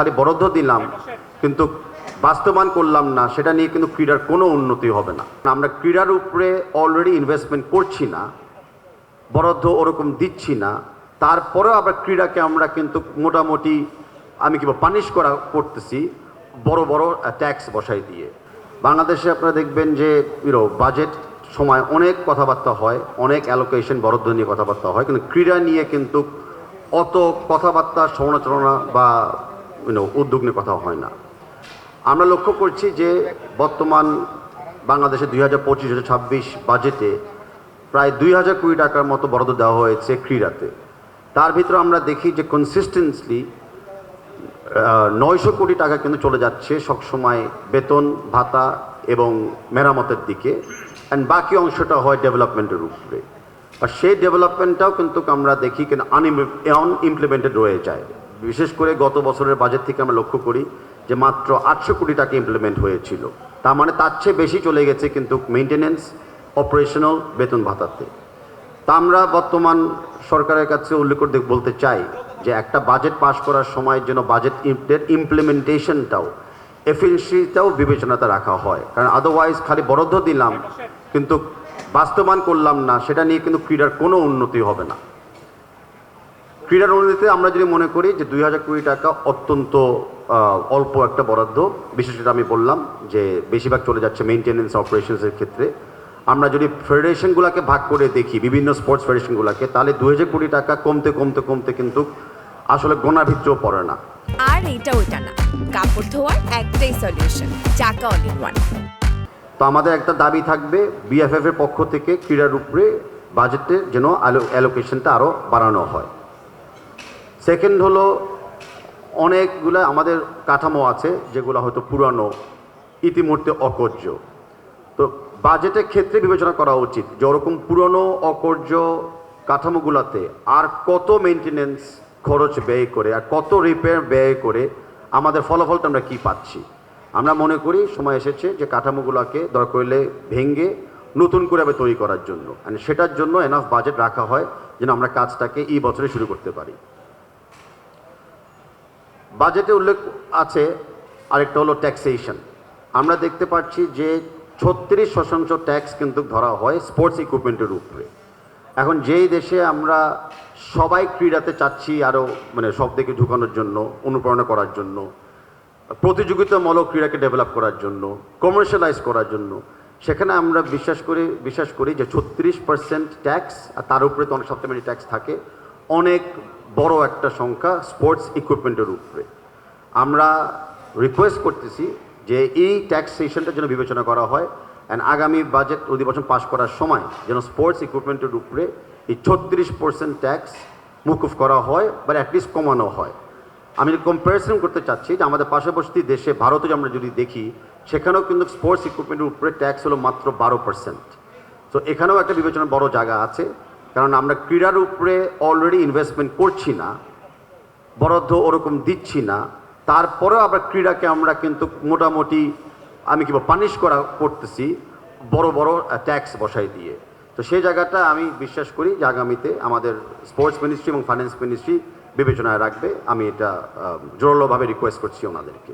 খালি বরাদ্দ দিলাম, কিন্তু বাস্তবায়ন করলাম না, সেটা নিয়ে কিন্তু ক্রীড়ার কোনো উন্নতি হবে না। আমরা ক্রীড়ার উপরে অলরেডি ইনভেস্টমেন্ট করছি না, বরাদ্দ ওরকম দিচ্ছি না, তারপরেও আবার ক্রীড়াকে আমরা কিন্তু মোটামুটি, আমি কি পানিশ করা, করতেছি, বড় বড় ট্যাক্স বসাই দিয়ে। বাংলাদেশে আপনারা দেখবেন যে ইউরো বাজেট সময় অনেক কথাবার্তা হয়, অনেক অ্যালোকেশন বরাদ্দ নিয়ে কথাবার্তা হয়, কিন্তু ক্রীড়া নিয়ে কিন্তু অত কথাবার্তা, সমালোচনা বা উদ্যোগ নিয়ে কথা হয় না। আমরা লক্ষ্য করছি যে বর্তমান বাংলাদেশে দুই হাজার পঁচিশ হাজার ছাব্বিশ বাজেটে প্রায় দুই হাজার কোটি টাকার মতো বরাদ্দ দেওয়া হয়েছে ক্রীড়াতে। তার ভিতরে আমরা দেখি যে কনসিস্টেন্সলি নয়শো কোটি টাকা কিন্তু চলে যাচ্ছে সবসময় বেতন, ভাতা এবং মেরামতের দিকে অ্যান্ড বাকি অংশটা হয় ডেভেলপমেন্টের উপরে। আর সেই ডেভেলপমেন্টটাও কিন্তু আমরা দেখি কিন্তু আনইমপ্লিমেন্টেড রয়ে যায়। বিশেষ করে গত বছরের বাজেট থেকে আমরা লক্ষ্য করি যে মাত্র আটশো কোটি টাকা ইমপ্লিমেন্ট হয়েছিল। তার মানে তার চেয়ে বেশি চলে গেছে কিন্তু মেনটেনেন্স অপারেশনাল বেতন ভাতাতে। তা আমরা বর্তমান সরকারের কাছে উল্লেখ করে বলতে চাই যে একটা বাজেট পাস করার সময় যেন বাজেট ইমপ্লিমেন্টেশনটাও এফিসিটাও বিবেচনাতে রাখা হয়। কারণ আদারওয়াইজ খালি বরাদ্দ দিলাম, কিন্তু বাস্তবায়ন করলাম না, সেটা নিয়ে কিন্তু ক্রীড়ার কোনো উন্নতি হবে না। ক্রীড়ার উন্নতিতে আমরা যদি মনে করি যে দুই হাজার কোটি টাকা অত্যন্ত অল্প একটা বরাদ্দ বিশেষ করে আমি বললাম যে বেশিরভাগ চলে যাচ্ছে মেনটেনেন্স অপারেশনসের ক্ষেত্রে। আমরা যদি ফেডারেশনগুলোকে ভাগ করে দেখি বিভিন্ন স্পোর্টস ফেডারেশনগুলোকে তাহলে দুই হাজার কোটি টাকা কমতে কমতে কমতে কিন্তু আসলে গোনার ভিতরেও পড়ে না। আর এটা ওইটা না। কাপড় ধোয়ার একটাই সলিউশন চাকা অল ইন ওয়ান তো আমাদের একটা দাবি থাকবে বিএফএফ এর পক্ষ থেকে ক্রীড়ার উপরে বাজেটের যেন অ্যালোকেশনটা আরও বাড়ানো হয়। সেকেন্ড হলো, অনেকগুলো আমাদের কাঠামো আছে যেগুলো হয়তো পুরানো, ইতিমধ্যে অকর্য। তো বাজেটের ক্ষেত্রে বিবেচনা করা উচিত যে ওরকম পুরনো, অকর্য কাঠামোগুলোতে আর কত মেনটেনেন্স খরচ ব্যয় করে, আর কত রিপেয়ার ব্যয় করে আমাদের ফলাফলটা আমরা কি পাচ্ছি। আমরা মনে করি সময় এসেছে যে কাঠামোগুলোকে দরকার হলে ভেঙ্গে নতুন করে আবার তৈরি করার জন্য। And সেটার জন্য এনাফ বাজেট রাখা হয় যেন আমরা কাজটাকে এই বছরে শুরু করতে পারি। বাজেটে উল্লেখ আছে আরেকটা হলো ট্যাক্সেশন আমরা দেখতে পাচ্ছি যে ছত্রিশ শতাংশ ট্যাক্স কিন্তু ধরা হয় স্পোর্টস ইকুইপমেন্টের উপরে। এখন যেই দেশে আমরা সবাই ক্রীড়াতে চাচ্ছি আরও মানে সব দিকে ঢুকানোর জন্য, অনুপ্রেরণা করার জন্য, প্রতিযোগিতামূলক ক্রীড়াকে ডেভেলপ করার জন্য কমার্শিয়ালাইজ করার জন্য, সেখানে আমরা বিশ্বাস করি বিশ্বাস করি যে ছত্রিশ পার্সেন্ট ট্যাক্স আর তার উপরে তো অনেক সাপ্লিমেন্টারি ট্যাক্স থাকে, অনেক বড় একটা সংখ্যা স্পোর্টস ইকুইপমেন্টের উপরে। আমরা রিকোয়েস্ট করতেছি যে এই ট্যাক্সেশনটা যেন বিবেচনা করা হয় অ্যান্ড আগামী বাজেট অধিবেশন পাশ করার সময় যেন স্পোর্টস ইকুইপমেন্টের উপরে এই ছত্রিশ পার্সেন্ট ট্যাক্স মুকুফ করা হয় বা অ্যাটলিস্ট কমানো হয়। আমি কম্প্যারিজন করতে চাচ্ছি যে আমাদের পার্শ্ববর্তী দেশে, ভারতে আমরা যদি দেখি, সেখানেও কিন্তু স্পোর্টস ইকুইপমেন্টের উপরে ট্যাক্স হলো মাত্র বারো পার্সেন্ট তো এখানেও একটা বিবেচনার বড় জায়গা আছে। কারণ আমরা ক্রীড়ার উপরে অলরেডি ইনভেস্টমেন্ট করছি না, বরাদ্দ ওরকম দিচ্ছি না, তারপরেও আবার ক্রীড়াকে আমরা কিন্তু মোটামুটি আমি কি পানিশ করা করতেছি, বড় বড় ট্যাক্স বসাই দিয়ে। তো সেই জায়গাটা আমি বিশ্বাস করি যে আগামীতে আমাদের স্পোর্টস মিনিস্ট্রি এবং ফাইন্যান্স মিনিস্ট্রি বিবেচনায় রাখবে। আমি এটা জোরালোভাবে রিকোয়েস্ট করছি ওনাদেরকে।